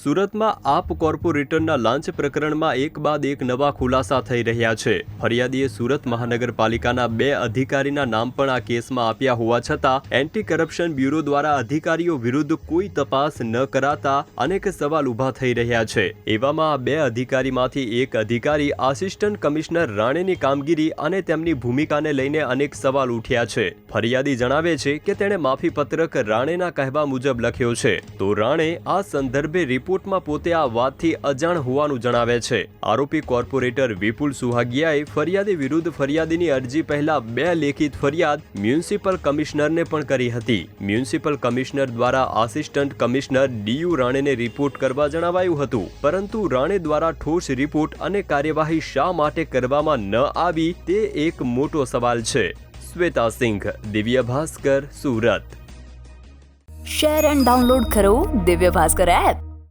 સુરતમાં આપ કોર્પોરેટરના લાંચ પ્રકરણમાં એક બાદ એક નવા ખુલાસા થઈ રહ્યા છે. ફરિયાદીએ સુરત મહાનગરપાલિકાના બે અધિકારીના નામ પણ આ કેસમાં આપ્યા હોવા છતાં એન્ટી કરપ્શન બ્યુરો દ્વારા અધિકારીઓ વિરુદ્ધ કોઈ તપાસ ન કરાતા અનેક સવાલ ઊભા થઈ રહ્યા છે. એવામાં આ બે અધિકારીમાંથી એક અધિકારી આસિસ્ટન્ટ કમિશનર રાણેની કામગીરી અને તેમની ભૂમિકાને લઈને અનેક સવાલ ઉઠ્યા છે. ફરિયાદી જણાવે છે કે તેણે માફીપત્રક રાણેના કહેવા મુજબ લખ્યો છે. તો રાણે આ સંદર્ભે રિપોર્ટમાં પોતે આ વાતથી અજાણ હોવાનું જણાવે છે. આરોપી કોર્પોરેટર વિપુલ સુહાગિયાએ ફરિયાદી વિરુદ્ધ ફરિયાદીની અરજી પહેલા બે લેખિત ફરિયાદ મ્યુનિસિપલ કમિશનરને પણ કરી હતી. મ્યુનિસિપલ કમિશનર દ્વારા આસિસ્ટન્ટ કમિશનર ડીયુ રાણેને રિપોર્ટ કરવા જણાવાયું હતું. પરંતુ રાણે દ્વારા ઠોસ રિપોર્ટ અને કાર્યવાહી શા માટે કરવામાં ન આવી તે એક મોટો સવાલ છે. Shweta Singh, Divya Bhaskar, Surat. Share and download કરો દિવ્ય ભાસ્કર એપ.